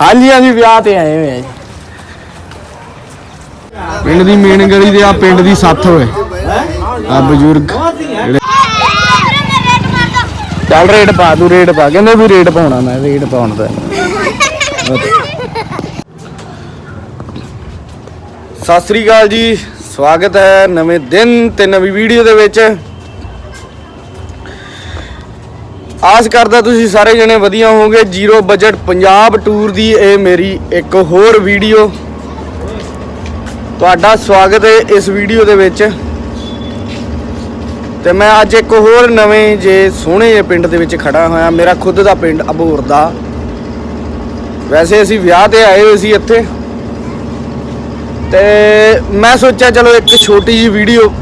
ਹਾਂਜੀ ਹਾਂਜੀ ਵਿਆਹ ਤੇ ਆਏ ਹੋਏ ਆ ਜੀ। ਪਿੰਡ ਦੀ ਮੇਨ ਗਲੀ ਦੇ ਆ ਪਿੰਡ ਦੀ ਸੱਥ ਹੋਏ ਆ ਬਜ਼ੁਰਗ ਜਿਹੜੇ- ਚੱਲ ਰੇਟ ਪਾ ਤੂੰ ਰੇਟ ਪਾ। ਕਹਿੰਦੇ ਵੀ ਰੇਟ ਪਾਉਣਾ ਮੈਂ ਰੇਟ ਪਾਉਣ ਦਾ। ਸਤਿ ਸ੍ਰੀ ਅਕਾਲ ਜੀ ਸਵਾਗਤ ਹੈ ਨਵੇਂ ਦਿਨ ਤੇ ਨਵੀਂ ਵੀਡੀਓ ਦੇ ਵਿੱਚ। ਆਸ ਕਰਦਾ ਤੁਸੀਂ ਸਾਰੇ ਜਣੇ ਵਧੀਆ ਹੋਵੋਗੇ। ਜ਼ੀਰੋ ਬਜਟ ਪੰਜਾਬ ਟੂਰ ਦੀ ਇਹ ਮੇਰੀ ਇੱਕ ਹੋਰ ਵੀਡੀਓ ਤੁਹਾਡਾ ਸਵਾਗਤ ਹੈ ਇਸ ਵੀਡੀਓ ਦੇ ਵਿੱਚ। ਤੇ ਮੈਂ ਅੱਜ ਇੱਕ ਹੋਰ ਨਵੇਂ ਜੇ ਸੋਹਣੇ ਜਿਹੇ ਪਿੰਡ ਦੇ ਵਿੱਚ ਖੜਾ ਹੋਇਆ। ਮੇਰਾ ਖੁਦ ਦਾ ਪਿੰਡ ਅਬੋਰ ਦਾ। ਵੈਸੇ ਅਸੀਂ ਵਿਆਹ ਤੇ ਆਏ ਹੋਏ ਸੀ ਇੱਥੇ। ਤੇ ਮੈਂ ਸੋਚਿਆ ਚਲੋ ਇੱਕ ਛੋਟੀ ਜਿਹੀ ਵੀਡੀਓ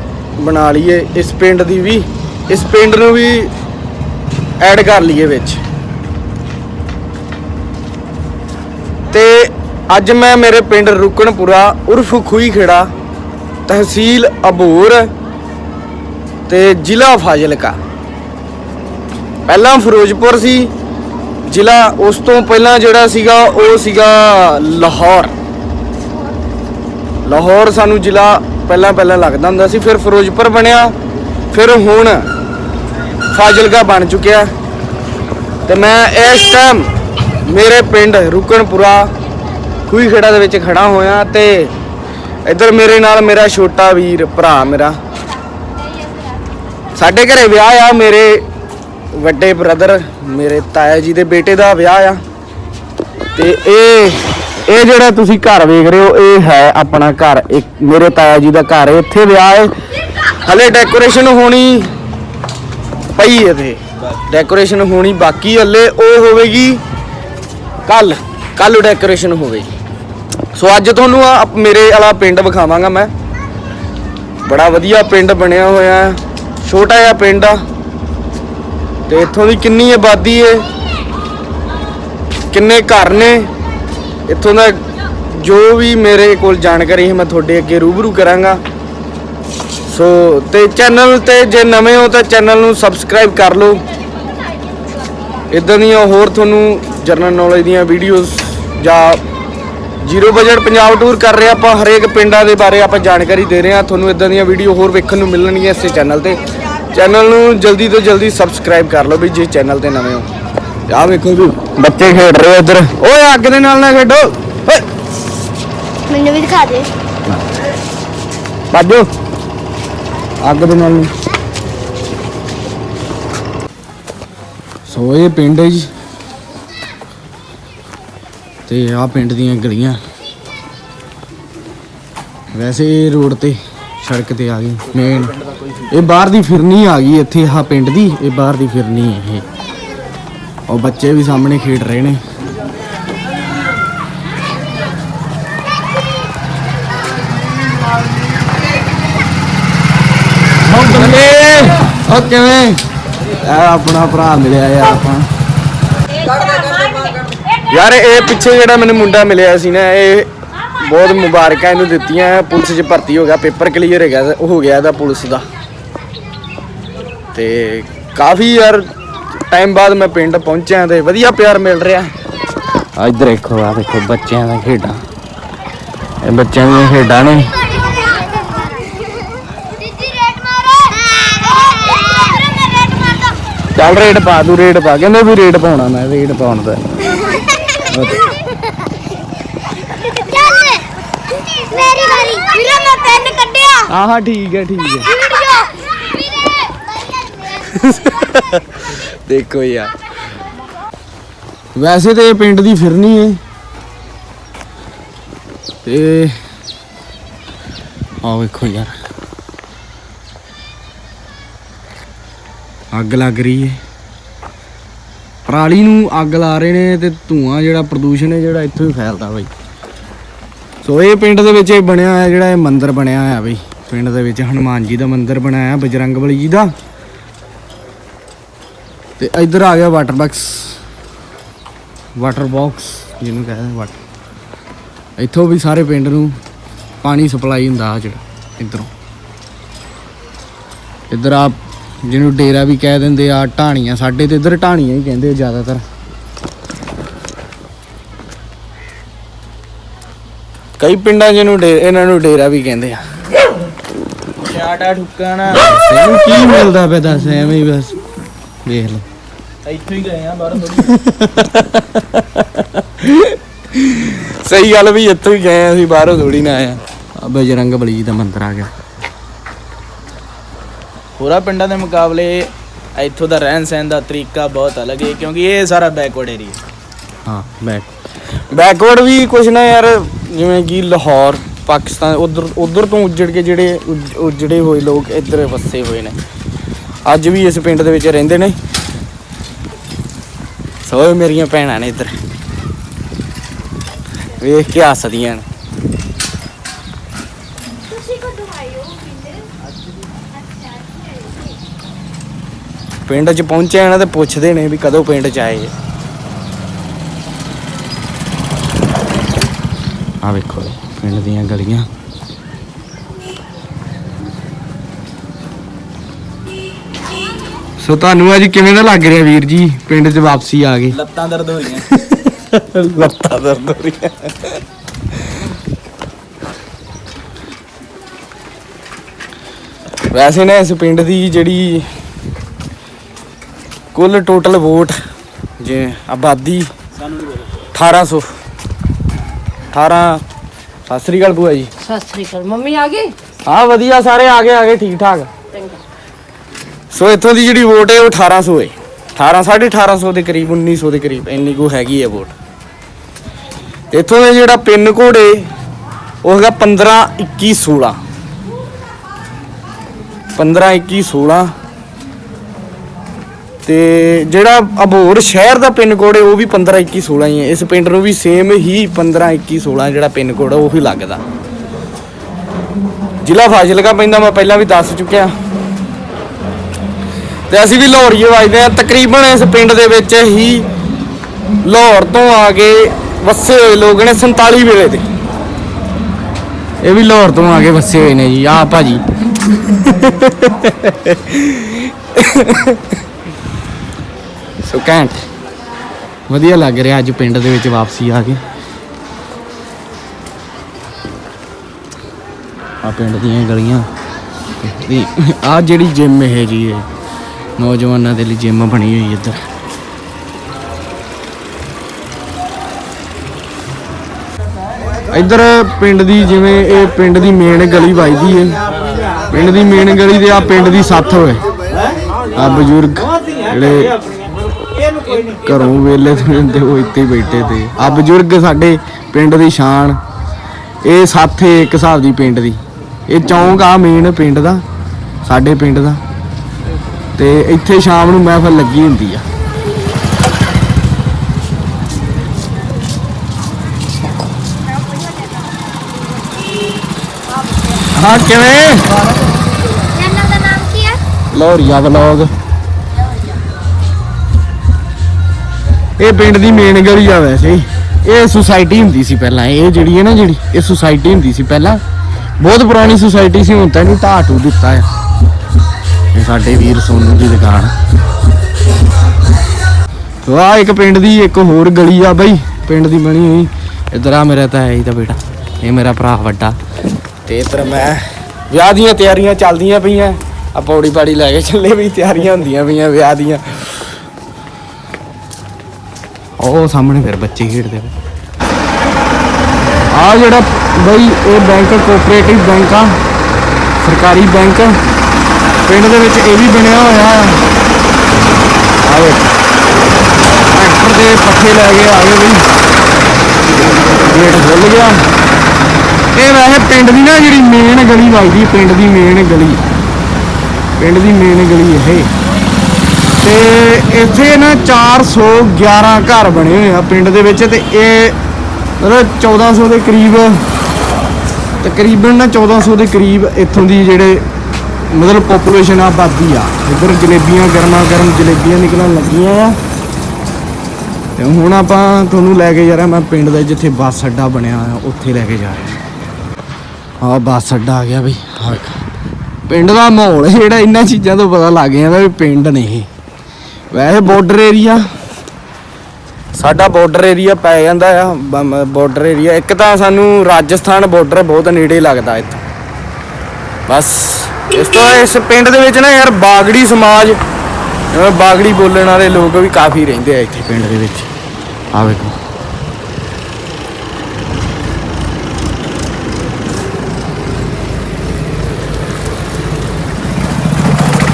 ਬਣਾ ਲਈਏ ਇਸ ਪਿੰਡ ਦੀ ਵੀ। ਇਸ ਪਿੰਡ ਨੂੰ ਵੀ ਐਡ ਕਰ ਲਈਏ ਵਿੱਚ। ਤੇ ਅੱਜ ਮੈਂ ਮੇਰੇ ਪਿੰਡ ਰੁਕਣਪੁਰਾ ਉਰਫ ਖੂਈ ਖੇੜਾ ਤਹਿਸੀਲ ਅਬੂਰ ਤੇ ਜ਼ਿਲ੍ਹਾ ਫਾਜ਼ਿਲਕਾ। ਪਹਿਲਾਂ ਫਿਰੋਜ਼ਪੁਰ ਸੀ, ਜ਼ਿਲ੍ਹਾ ਉਸ ਤੋਂ ਪਹਿਲਾਂ ਜਿਹੜਾ ਸੀਗਾ ਉਹ ਸੀਗਾ ਲਾਹੌਰ। ਲਾਹੌਰ ਸਾਨੂੰ ਜ਼ਿਲ੍ਹਾ ਪਹਿਲਾਂ ਪਹਿਲਾਂ ਲੱਗਦਾ ਹੁੰਦਾ ਸੀ, ਫਿਰ ਫਿਰੋਜ਼ਪੁਰ ਬਣਿਆ, ਫਿਰ ਹੁਣ ਫਾਜ਼ਿਲਕਾ ਬਣ ਚੁੱਕਿਆ। ਤੇ ਮੈਂ ਇਸ ਟਾਈਮ ਮੇਰੇ ਪਿੰਡ ਰੁਕਣਪੁਰਾ ਖੂਹੀ ਖੇੜਾ ਦੇ ਵਿੱਚ ਖੜਾ ਹੋਇਆ ਤੇ ਇੱਧਰ ਮੇਰੇ ਨਾਲ ਮੇਰਾ ਛੋਟਾ ਵੀਰ ਭਰਾ ਮੇਰਾ। ਸਾਡੇ ਘਰੇ ਵਿਆਹ ਆ, ਮੇਰੇ ਵੱਡੇ ਬ੍ਰਦਰ ਮੇਰੇ ਤਾਇਆ ਜੀ ਦੇ ਬੇਟੇ ਦਾ ਵਿਆਹ ਆ। ਤੇ ਇਹ ਇਹ ਜਿਹੜਾ ਤੁਸੀਂ ਘਰ ਵੇਖ ਰਹੇ ਹੋ, ਇਹ ਹੈ ਆਪਣਾ ਘਰ। ਇੱਕ ਮੇਰੇ ਤਾਇਆ ਜੀ ਦਾ ਘਰ ਹੈ ਇੱਥੇ ਵਿਆਹ ਹੈ। ਹਲੇ ਡੈਕੋਰੇਸ਼ਨ ਹੋਣੀ ਪਈ ਇਹਦੇ ਡੈਕੋਰੇਸ਼ਨ ਹੋਣੀ ਬਾਕੀ ਹਲੇ ਉਹ ਹੋਵੇਗੀ, ਕੱਲ ਕੱਲ ਡੈਕੋਰੇਸ਼ਨ ਹੋਵੇਗੀ। ਸੋ ਅੱਜ ਤੁਹਾਨੂੰ ਆ ਮੇਰੇ ਵਾਲਾ ਪਿੰਡ ਵਿਖਾਵਾਂਗਾ ਮੈਂ। ਬੜਾ ਵਧੀਆ ਪਿੰਡ ਬਣਿਆ ਹੋਇਆ ਹੈ, ਛੋਟਾ ਜਿਹਾ ਪਿੰਡ ਆ। ਤੇ ਇੱਥੋਂ ਦੀ ਕਿੰਨੀ ਆਬਾਦੀ ਹੈ, ਕਿੰਨੇ ਘਰ ਨੇ, ਇੱਥੋਂ ਦਾ ਜੋ ਵੀ ਮੇਰੇ ਕੋਲ ਜਾਣਕਾਰੀ ਹੈ, ਮੈਂ ਤੁਹਾਡੇ ਅੱਗੇ ਰੂਬਰੂ ਕਰਾਂਗਾ। ਸੋ ਤੇ ਚੈਨਲ ਤੇ ਜੇ ਨਵੇਂ ਹੋ ਤਾਂ ਚੈਨਲ ਨੂੰ ਸਬਸਕ੍ਰਾਈਬ ਕਰ ਲਓ। ਇਦਾਂ ਦੀਆਂ ਹੋਰ ਤੁਹਾਨੂੰ ਜਰਨਲ ਨੌਲੇਜ ਦੀਆਂ ਵੀਡੀਓਜ਼ ਜਾਂ ਜ਼ੀਰੋ ਬਜਟ ਪੰਜਾਬ ਟੂਰ ਕਰ ਰਹੇ ਆਪਾਂ ਹਰੇਕ ਪਿੰਡਾਂ ਦੇ ਬਾਰੇ ਆਪਾਂ ਜਾਣਕਾਰੀ ਦੇ ਰਹੇ ਹਾਂ ਤੁਹਾਨੂੰ ਇਦਾਂ ਦੀਆਂ ਵੀਡੀਓ ਹੋਰ ਵੇਖਣ ਨੂੰ ਮਿਲਣਗੀਆਂ ਇਸੇ ਚੈਨਲ ਤੇ। ਚੈਨਲ ਨੂੰ ਜਲਦੀ ਤੋਂ ਜਲਦੀ ਸਬਸਕ੍ਰਾਈਬ ਕਰ ਲਓ ਵੀ ਜੇ ਚੈਨਲ ਤੇ ਨਵੇਂ ਹੋ। ਆਹ ਵੇਖੋ ਵੀ ਬੱਚੇ ਖੇਡ ਰਹੇ ਇੱਧਰ। ਓਏ ਅੱਗ ਦੇ ਨਾਲ ਨਾ ਖੇਡੋ। ਓਏ। ਮੈਨੂੰ ਵੀ ਦਿਖਾ ਦੇ। ਬਾਜੋ ਅੱਗ ਦੇ ਨਾਲ ਨਹੀਂ ਸੋ ਇਹ ਪਿੰਡ ਹੈ ਜੀ। ਤੇ ਆ ਪਿੰਡ ਦੀਆਂ ਗਲੀਆਂ। ਵੈਸੇ ਇਹ ਰੋਡ ਤੇ ਸੜਕ ਤੇ ਆ ਗਈ ਮੇਨ ਇਹ ਬਾਹਰ ਦੀ ਫਿਰਨੀ ਆ ਗਈ ਇੱਥੇ ਆ ਪਿੰਡ ਦੀ, ਇਹ ਬਾਹਰ ਦੀ ਫਿਰਨੀ ਹੈ ਇਹ। ਉਹ ਬੱਚੇ ਵੀ ਸਾਹਮਣੇ ਖੇਡ ਰਹੇ ਨੇ ਹੋ ਬੱਲੇ ਹੋ ਕਿਵੇਂ? ਆ ਆਪਣਾ ਭਰਾ ਮਿਲਿਆ ਯਾਰ ਆਪਾਂ। ਯਾਰ ਇਹ ਪਿੱਛੇ ਜਿਹੜਾ ਮੈਨੂੰ ਮੁੰਡਾ ਮਿਲਿਆ ਸੀ ਨਾ ਇਹ ਬਹੁਤ ਮੁਬਾਰਕਾਂ ਇਹਨੂੰ ਦਿੱਤੀਆਂ। ਪੁਲਿਸ 'ਚ ਭਰਤੀ ਹੋ ਗਿਆ ਪੇਪਰ ਕਲੀਅਰ ਉਹ ਹੋ ਗਿਆ ਇਹਦਾ ਪੁਲਿਸ ਦਾ। ਤੇ ਕਾਫੀ ਯਾਰ ਟਾਈਮ ਬਾਅਦ ਮੈਂ ਪਿੰਡ ਪਹੁੰਚਿਆ ਤੇ ਵਧੀਆ ਪਿਆਰ ਮਿਲ ਰਿਹਾ। ਆ ਇੱਧਰ ਦੇਖੋ ਆ ਦੇਖੋ ਬੱਚਿਆਂ ਦਾ ਖੇਡਾਂ। ਇਹ ਬੱਚਿਆਂ ਦੀਆਂ ਖੇਡਾਂ ਨੇ ਦਿੱਤੀ ਰੇਟ ਮਾਰੇ ਰੇਟ ਮਾਰਦਾ ਚੱਲ ਰੇਟ ਪਾ ਤੂੰ ਰੇਟ ਪਾ ਕਹਿੰਦੇ ਵੀ ਰੇਟ ਪਾਉਣਾ ਮੈਂ ਰੇਟ ਪਾਉਣ ਦਾ। ਚੱਲ। ਮੇਰੀ ਵਾਰੀ। ਵੀਰੇ ਮੈਂ ਪੈਨ ਕੱਢਿਆ। ਹਾਂ ਹਾਂ ਠੀਕ ਹੈ ਠੀਕ ਹੈ। ਵੀਡੀਓ ਵੀਰੇ ਦੇਖੋ ਯਾਰ। ਵੈਸੇ ਤੇ ਇਹ ਪਿੰਡ ਦੀ ਫਿਰਨੀ ਹੈ। ਤੇ ਆਹ ਵੇਖੋ ਯਾਰ। ਅੱਗ ਲੱਗ ਰਹੀ ਹੈ ਪਰਾਲੀ ਨੂੰ ਅੱਗ ਲਾ ਰਹੇ ਨੇ ਤੇ ਧੂਆਂ ਜਿਹੜਾ, ਪ੍ਰਦੂਸ਼ਣ ਹੈ ਜਿਹੜਾ ਇੱਥੋਂ ਹੀ ਫੈਲਦਾ ਬਈ। ਸੋ ਇਹ ਪਿੰਡ ਦੇ ਵਿੱਚ ਇਹ ਬਣਿਆ ਹੋਇਆ ਜਿਹੜਾ ਇਹ ਮੰਦਿਰ ਬਣਿਆ ਹੋਇਆ ਬਈ। ਪਿੰਡ ਦੇ ਵਿੱਚ ਹਨੂਮਾਨ ਜੀ ਦਾ ਮੰਦਿਰ ਬਣਾਇਆ ਬਜਰੰਗ ਬਲੀ ਜੀ ਦਾ। ਤੇ ਇੱਧਰ ਆ ਗਿਆ ਵਾਟਰ ਬਾਕਸ ਵਾਟਰ ਬਾਕਸ ਜਿਹਨੂੰ ਕਹਿੰਦੇ ਵਾਟਰ ਇੱਥੋਂ ਵੀ ਸਾਰੇ ਪਿੰਡ ਨੂੰ ਪਾਣੀ ਸਪਲਾਈ ਹੁੰਦਾ ਜਿਹੜਾ, ਇੱਧਰੋਂ। ਇੱਧਰ ਆ ਜਿਹਨੂੰ ਡੇਰਾ ਵੀ ਕਹਿ ਦਿੰਦੇ ਆ ਢਾਣੀਆਂ ਸਾਡੇ ਤੇ ਇਧਰ ਢਾਣੀਆਂ ਹੀ ਕਹਿੰਦੇ ਜ਼ਿਆਦਾਤਰ। ਕਈ ਪਿੰਡਾਂ ਜਿਹਨੂੰ ਇਹਨਾਂ ਨੂੰ ਡੇਰਾ ਵੀ ਕਹਿੰਦੇ ਆ। ਚਾਟਾ ਠੁਕਾਣਾ। ਤੈਨੂੰ ਕੀ ਮਿਲਦਾ ਪਿਆ ਦੱਸ ਐਵੇਂ ਹੀ ਬਸ। ਦੇਖ ਲਓ। ਇੱਥੋਂ ਹੀ ਗਏ ਆ ਬਾਹਰ ਥੋੜੀ ਸਹੀ ਗੱਲ ਵੀ ਇੱਥੋਂ ਹੀ ਗਏ ਆ ਅਸੀਂ ਬਾਹਰੋਂ ਥੋੜੀ ਨਾ ਆਇਆ ਆ। ਬਜਰੰਗ ਬਲੀ ਦਾ ਮੰਦਰ ਆ ਗਿਆ। ਹੋਰਾਂ ਪਿੰਡਾਂ ਦੇ ਮੁਕਾਬਲੇ ਇੱਥੋਂ ਦਾ ਰਹਿਣ ਸਹਿਣ ਦਾ ਤਰੀਕਾ ਬਹੁਤ ਅਲੱਗ ਹੈ ਕਿਉਂਕਿ ਇਹ ਸਾਰਾ ਬੈਕਵਰਡ ਏਰੀਆ ਹਾਂ। ਬੈਕ ਬੈਕਵਰਡ ਵੀ ਕੁਛ ਨਾ ਯਾਰ ਜਿਵੇਂ ਕਿ ਲਾਹੌਰ ਪਾਕਿਸਤਾਨ ਉਧਰ ਉਧਰ ਤੋਂ ਉੱਜੜ ਕੇ ਜਿਹੜੇ ਉੱਜ- ਉੱਜੜੇ ਹੋਏ ਲੋਕ ਇੱਧਰ ਵਸੇ ਹੋਏ ਨੇ। ਅੱਜ ਵੀ ਇਸ ਪਿੰਡ ਦੇ ਵਿੱਚ ਰਹਿੰਦੇ ਨੇ। ਸੋ ਇਹ ਮੇਰੀਆਂ ਭੈਣਾਂ ਨੇ ਇੱਧਰ। ਵੇਖ ਕੇ ਹੱਸਦੀਆਂ ਨੇ। ਤੁਸੀਂ ਕਦੋਂ ਆਏ ਹੋ ਪਿੰਡ? ਪਿੰਡ 'ਚ ਪਹੁੰਚੇ ਆ ਨਾ ਤੇ ਪੁੱਛਦੇ ਨੇ ਵੀ ਕਦੋਂ ਪਿੰਡ 'ਚ ਆਏ। ਆ ਵੇਖੋ ਪਿੰਡ ਦੀਆਂ ਗਲੀਆਂ। ਸੋ ਤੁਹਾਨੂੰ ਅੱਜ ਕਿਵੇਂ ਦਾ ਲੱਗ ਰਿਹਾ ਵੀਰ ਜੀ ਪਿੰਡ 'ਚ ਵਾਪਸੀ ਆ ਗਏ? ਲੱਤਾਂ ਦਰਦ ਹੋ ਰਹੀਆਂ। ਲੱਤਾਂ ਦਰਦ ਹੋ ਰਹੀਆਂ। ਵੈਸੇ ਨਾ ਇਸ ਪਿੰਡ ਦੀ ਜਿਹੜੀ ਕੁੱਲ ਟੋਟਲ ਵੋਟ ਜੇ ਆਬਾਦੀ ਸਾਨੂੰ ਨਹੀਂ ਪਤਾ 1800 18 ਸਤਿ ਸ੍ਰੀ ਅਕਾਲ ਭੂਆ ਜੀ। ਸਤਿ ਸ੍ਰੀ ਅਕਾਲ। ਮੰਮੀ ਆ ਗਈ ਹਾਂ ਵਧੀਆ ਸਾਰੇ ਆ ਗਏ ਆ ਗਏ ਠੀਕ ਠਾਕ। ਸੋ ਇੱਥੋਂ ਦੀ ਜਿਹੜੀ ਵੋਟ ਹੈ ਉਹ 1800 ਹੈ। 18 1850 ਦੇ ਕਰੀਬ 1900 ਦੇ ਕਰੀਬ ਇੰਨੀ ਕੋ ਹੈਗੀ ਹੈ ਵੋਟ। ਇੱਥੋਂ ਦਾ ਜਿਹੜਾ ਪਿੰਨ ਕੋਡ ਹੈ ਉਹ ਹੈਗਾ 15 21 16 15 21 16 ਤੇ ਜਿਹੜਾ ਅਬੋਰ ਸ਼ਹਿਰ ਦਾ ਪਿੰਨ ਕੋਡ ਹੈ, ਉਹ ਵੀ 15 21 16 ਹੀ ਹੈ। ਇਸ ਪਿੰਡ ਨੂੰ ਵੀ ਸੇਮ ਹੀ 15 21 16 ਜਿਹੜਾ ਪਿੰਨ ਕੋਡ ਉਹ ਹੀ ਲੱਗਦਾ। ਜ਼ਿਲ੍ਹਾ ਫਾਜ਼ਿਲਕਾ ਪੈਂਦਾ, ਮੈਂ ਪਹਿਲਾਂ ਵੀ ਦੱਸ ਚੁੱਕਿਆ। ਤੇ ਅਸੀਂ ਵੀ ਲਾਹੌਰੀਏ ਵੱਜਦੇ ਆ ਤਕਰੀਬਨ ਇਸ ਪਿੰਡ ਦੇ ਵਿੱਚ ਹੀ ਲਾਹੌਰ ਤੋਂ ਆ ਕੇ ਵਸੇ ਹੋਏ ਲੋਕ ਨੇ 47 ਵੇਲੇ ਦੇ। ਇਹ ਵੀ ਲਾਹੌਰ ਤੋਂ ਆ ਕੇ ਵਸੇ ਹੋਏ ਨੇ ਜੀ। ਆ ਭਾਜੀ ਸੋ ਕੈਂਟ ਵਧੀਆ ਲੱਗ ਰਿਹਾ ਅੱਜ ਪਿੰਡ ਦੇ ਵਿੱਚ ਵਾਪਸੀ ਆ ਕੇ। ਆ ਪਿੰਡ ਦੀਆਂ ਗਲੀਆਂ। ਤੇ ਆ ਜਿਹੜੀ ਜਿਮ ਹੈ ਜੀ ਇਹ, ਨੌਜਵਾਨਾਂ ਦੇ ਲਈ ਜਿਮ ਬਣੀ ਹੋਈ ਇੱਧਰ। ਇੱਧਰ ਪਿੰਡ ਦੀ ਜਿਵੇਂ ਇਹ ਪਿੰਡ ਦੀ ਮੇਨ ਗਲੀ ਵੱਜਦੀ ਹੈ। ਪਿੰਡ ਦੀ ਮੇਨ ਗਲੀ ਦੇ ਆ, ਪਿੰਡ ਦੀ ਸੱਥ ਹੋਏ ਆ ਬਜ਼ੁਰਗ ਜਿਹੜੇ ਘਰੋਂ ਵੇਲੇ ਹੁੰਦੇ ਉਹ ਇੱਥੇ ਬੈਠੇ ਤੇ। ਆ ਬਜ਼ੁਰਗ ਸਾਡੇ ਪਿੰਡ ਦੀ ਸ਼ਾਨ। ਇਹ ਸਾਥੇ ਇੱਕ ਹਿਸਾਬ ਦੀ ਪਿੰਡ ਦੀ। ਇਹ ਚੌਂਕ ਆ ਮੇਨ ਪਿੰਡ ਦਾ, ਸਾਡੇ ਪਿੰਡ ਦਾ। ਤੇ ਇੱਥੇ ਸ਼ਾਮ ਨੂੰ ਮਹਿਫਲ ਲੱਗੀ ਹੁੰਦੀ ਆ। ਹਾਂ, ਕਿਵੇਂ? ਲੋਰੀਆ ਵਲੌਗ। ਇਹ ਪਿੰਡ ਦੀ ਮੇਨ ਗਲੀ ਆ ਵੈਸੇ। ਇਹ ਸੁਸਾਇਟੀ ਹੁੰਦੀ ਸੀ ਪਹਿਲਾਂ। ਇਹ ਜਿਹੜੀ ਹੈ ਨਾ ਜਿਹੜੀ, ਇਹ ਸੁਸਾਇਟੀ ਹੁੰਦੀ ਸੀ ਪਹਿਲਾਂ। ਬਹੁਤ ਪੁਰਾਣੀ ਸੁਸਾਇਟੀ ਸੀ, ਹੁਣ ਤਾਂ ਨਹੀਂ ਢਾਟੂ ਦਿੱਤਾ ਆ। ਇਹ ਸਾਡੇ ਵੀਰ ਸੋਨੂ ਦੀ ਦੁਕਾਨ। ਵਾਹ ਇੱਕ ਪਿੰਡ ਦੀ ਇੱਕ ਹੋਰ ਗਲੀ ਆ ਬਈ। ਪਿੰਡ ਦੀ ਬਣੀ ਹੋਈ। ਇਧਰ ਆ ਮੇਰਾ ਤਾਂ ਹੈ ਹੀ ਤਾਂ ਬੇਟਾ। ਇਹ ਮੇਰਾ ਭਰਾ ਵੱਡਾ। ਤੇ ਇਧਰ ਮੈਂ ਵਿਆਹ ਦੀਆਂ ਤਿਆਰੀਆਂ ਚੱਲਦੀਆਂ ਪਈਆਂ। ਆ ਪੌੜੀ ਪਾੜੀ ਲੈ ਕੇ ਚੱਲੇ ਵੀ ਤਿਆਰੀਆਂ ਹੁੰਦੀਆਂ ਪਈਆਂ ਵਿਆਹ ਦੀਆਂ। ਉਹ ਸਾਹਮਣੇ ਫਿਰ ਬੱਚੇ ਖੇਡਦੇ ਪਏ। ਆ ਜਿਹੜਾ ਬਈ ਇਹ ਬੈਂਕ ਕੋਆਪਰੇਟਿਵ ਬੈਂਕ ਆ ਸਰਕਾਰੀ ਬੈਂਕ ਪਿੰਡ ਦੇ ਵਿੱਚ ਇਹ ਵੀ ਬਣਿਆ ਹੋਇਆ। ਆ ਆ ਵੇ ਟਰੈਕਟਰ ਦੇ ਪੱਠੇ ਲੈ ਕੇ ਆ ਗਏ ਬਈ। ਗੇਟ ਖੁੱਲ ਗਿਆ। ਇਹ ਵੈਸੇ ਪਿੰਡ ਦੀ ਨਾ ਜਿਹੜੀ ਮੇਨ ਗਲੀ ਵੱਜਦੀ ਪਿੰਡ ਦੀ ਮੇਨ ਗਲੀ। ਪਿੰਡ ਦੀ ਮੇਨ ਗਲੀ ਇਹ। ਤੇ ਇੱਥੇ ਨਾ 411 ਘਰ ਬਣੇ ਹੋਏ ਆ ਪਿੰਡ ਦੇ ਵਿੱਚ ਤੇ ਇਹ ਮਤਲਬ 1400 ਦੇ ਕਰੀਬ, ਤਕਰੀਬਨ ਨਾ 1400 ਦੇ ਕਰੀਬ ਇੱਥੋਂ ਦੀ ਜਿਹੜੇ ਮਤਲਬ ਪੋਪੂਲੇਸ਼ਨ ਆਬਾਦੀ ਆ। ਇੱਧਰ ਜਲੇਬੀਆਂ ਗਰਮਾ ਗਰਮ ਜਲੇਬੀਆਂ ਨਿਕਲਣ ਲੱਗੀਆਂ ਆ। ਤੇ ਹੁਣ ਆਪਾਂ ਤੁਹਾਨੂੰ ਲੈ ਕੇ ਜਾ ਰਿਹਾ ਮੈਂ ਪਿੰਡ ਦਾ ਜਿੱਥੇ ਬੱਸ ਅੱਡਾ ਬਣਿਆ ਆ ਉੱਥੇ ਲੈ ਕੇ ਜਾ ਰਿਹਾ ਆ। ਬੱਸ ਅੱਡਾ ਆ ਗਿਆ ਬਈ, ਆਹ ਪਿੰਡ ਦਾ ਮਾਹੌਲ ਜਿਹੜਾ ਇਹਨਾਂ ਚੀਜ਼ਾਂ ਤੋਂ ਪਤਾ ਲੱਗ ਜਾਂਦਾ ਵੀ ਪਿੰਡ ਨੇ ਇਹ। ਵੈਸੇ ਬਾਰਡਰ ਏਰੀਆ ਸਾਡਾ ਬਾਰਡਰ ਏਰੀਆ ਪੈ ਜਾਂਦਾ ਆ ਬਾਰਡਰ ਏਰੀਆ ਇੱਕ ਤਾਂ ਸਾਨੂੰ ਰਾਜਸਥਾਨ ਬਾਰਡਰ ਬਹੁਤ ਨੇੜੇ ਲੱਗਦਾ ਇੱਥੋਂ। ਬਸ, ਇਸ ਤੋਂ ਇਸ ਪਿੰਡ ਦੇ ਵਿੱਚ ਨਾ ਯਾਰ ਬਾਗੜੀ ਸਮਾਜ, ਬਾਗੜੀ ਬੋਲਣ ਵਾਲੇ ਲੋਕ ਵੀ ਕਾਫੀ ਰਹਿੰਦੇ ਆ ਇੱਥੇ ਪਿੰਡ ਦੇ ਵਿੱਚ। ਆ ਵੇਖੋ।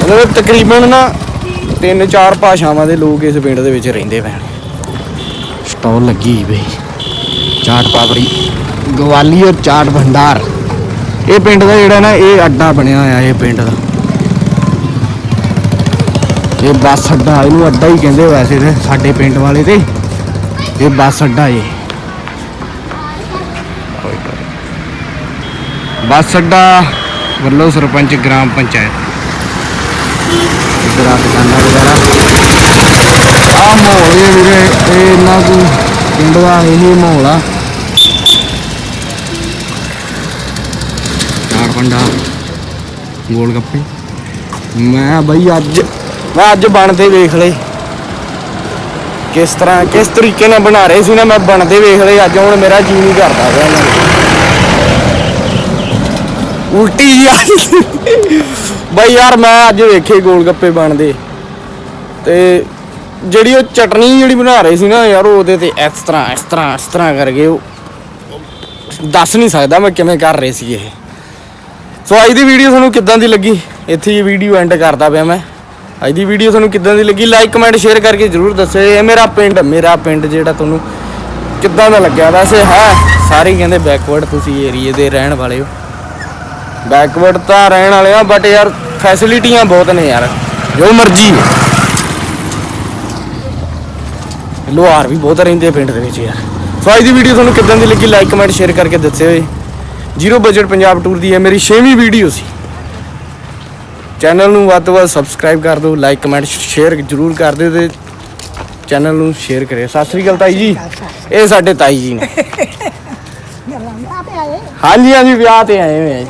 ਮਤਲਬ ਤਕਰੀਬਨ ਨਾ ਤਿੰਨ ਚਾਰ ਭਾਸ਼ਾਵਾਂ ਦੇ ਲੋਕ ਇਸ ਪਿੰਡ ਦੇ ਵਿੱਚ ਰਹਿੰਦੇ ਪੈਣ ਨੇ। ਸਟਾਲ ਲੱਗੀ ਬਈ। ਚਾਟ ਪਾਪੜੀ ਗਵਾਲੀਅਰ ਚਾਟ ਭੰਡਾਰ। ਇਹ ਪਿੰਡ ਦਾ ਜਿਹੜਾ ਨਾ, ਇਹ ਅੱਡਾ ਬਣਿਆ ਹੋਇਆ ਇਹ ਪਿੰਡ ਦਾ। ਇਹ ਬੱਸ ਅੱਡਾ, ਇਹਨੂੰ ਅੱਡਾ ਹੀ ਕਹਿੰਦੇ ਵੈਸੇ ਤੇ, ਸਾਡੇ ਪਿੰਡ ਵਾਲੇ ਤੇ। ਇਹ ਬੱਸ ਅੱਡਾ ਏ। ਬੱਸ ਅੱਡਾ ਵੱਲੋਂ ਸਰਪੰਚ, ਗ੍ਰਾਮ ਪੰਚਾਇਤ। ਇਧਰ ਆ ਦੁਕਾਨਾਂ ਵਗੈਰਾ। ਆ ਮਾਹੌਲ ਇਹ ਵੀਰੇ, ਇਹ ਇਹਨਾਂ ਦੀ ਪਿੰਡ ਦਾ ਇਹ ਮਾਹੌਲ ਆ। ਚਾਰ ਪੰਡਾ, ਗੋਲ ਗੱਪੇ। ਮੈਂ ਬਈ ਅੱਜ, ਮੈਂ ਅੱਜ ਬਣਦੇ ਵੇਖ ਲਏ। ਕਿਸ ਤਰ੍ਹਾਂ, ਕਿਸ ਤਰੀਕੇ ਨਾਲ ਬਣਾ ਰਹੇ ਸੀ ਨਾ, ਮੈਂ ਬਣਦੇ ਵੇਖ ਲਏ, ਅੱਜ ਹੁਣ ਮੇਰਾ ਜੀ ਨਹੀਂ ਕਰਦਾ ਪਿਆ। ਇਹਨਾਂ ਨੂੰ ਉਲਟੀ ਜੀ ਆ ਬਾਈ ਯਾਰ ਮੈਂ ਅੱਜ ਵੇਖੇ ਗੋਲ ਗੱਪੇ ਬਣਦੇ। ਤੇ ਜਿਹੜੀ ਉਹ ਚਟਨੀ ਜਿਹੜੀ ਬਣਾ ਰਹੇ ਸੀ ਨਾ ਯਾਰ, ਉਹਦੇ ਤੇ ਇਸ ਤਰ੍ਹਾਂ ਇਸ ਤਰ੍ਹਾਂ ਇਸ ਤਰ੍ਹਾਂ ਕਰਕੇ ਉਹ ਦੱਸ ਨਹੀਂ ਸਕਦਾ ਮੈਂ ਕਿਵੇਂ ਕਰ ਰਹੇ ਸੀ ਇਹ। ਸੋ ਅੱਜ ਦੀ ਵੀਡੀਓ ਤੁਹਾਨੂੰ ਕਿੱਦਾਂ ਦੀ ਲੱਗੀ? ਇੱਥੇ ਹੀ ਵੀਡੀਓ ਐਂਡ ਕਰਦਾ ਪਿਆ ਮੈਂ। ਅੱਜ ਦੀ ਵੀਡੀਓ ਤੁਹਾਨੂੰ ਕਿੱਦਾਂ ਦੀ ਲੱਗੀ? ਲਾਈਕ ਕਮੈਂਟ ਸ਼ੇਅਰ ਕਰਕੇ ਜਰੂਰ ਦੱਸਿਓ। ਇਹ ਮੇਰਾ ਪਿੰਡ ਮੇਰਾ ਪਿੰਡ ਜਿਹੜਾ ਤੁਹਾਨੂੰ ਕਿੱਦਾਂ ਦਾ ਲੱਗਿਆ? ਵੈਸੇ ਹੈ, ਸਾਰੇ ਕਹਿੰਦੇ ਬੈਕਵਰਡ ਤੁਸੀਂ ਏਰੀਏ ਦੇ ਰਹਿਣ ਵਾਲੇ ਹੋ। ਬੈਕਵਰਡ ਤਾਂ ਰਹਿਣ ਵਾਲੇ ਆ ਬਟ ਯਾਰ ਫੈਸਿਲਿਟੀਆਂ ਬਹੁਤ ਨੇ ਯਾਰ। ਜੋ ਮਰਜ਼ੀ ਲੋਹਾਰ ਵੀ ਬਹੁਤ ਰਹਿੰਦੇ ਆ ਪਿੰਡ ਦੇ ਵਿੱਚ ਯਾਰ। ਸੋ ਅੱਜ ਦੀ ਵੀਡੀਓ ਤੁਹਾਨੂੰ ਕਿੱਦਾਂ ਦੀ ਲੱਗੀ? ਲਾਈਕ ਕਮੈਂਟ ਸ਼ੇਅਰ ਕਰਕੇ ਦੱਸਿਓ ਜੀ। ਜ਼ੀਰੋ ਬਜਟ ਪੰਜਾਬ ਟੂਰ ਦੀ ਹੈ ਮੇਰੀ 6ਵੀਂ ਵੀਡੀਓ ਸੀ। ਚੈਨਲ ਨੂੰ ਵੱਧ ਤੋਂ ਵੱਧ ਸਬਸਕ੍ਰਾਈਬ ਕਰ ਦਿਓ ਲਾਈਕ ਕਮੈਂਟ ਸ਼ੇਅਰ ਜ਼ਰੂਰ ਕਰ ਦਿਓ ਤੇ ਚੈਨਲ ਨੂੰ ਸ਼ੇਅਰ ਕਰਿਓ। ਸਤਿ ਸ੍ਰੀ ਅਕਾਲ ਤਾਈ ਜੀ। ਇਹ ਸਾਡੇ ਤਾਈ ਜੀ ਨੇ। ਹਾਂਜੀ ਹਾਂਜੀ ਵਿਆਹ ਤੇ ਆਏ ਹੋਏ ਆ ਜੀ।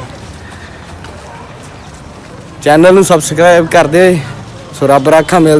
ਚੈਨਲ ਨੂੰ ਸਬਸਕ੍ਰਾਈਬ ਕਰ ਦਿਓ ਸੋ ਰੱਬ ਰਾਖਾ ਮਿਲ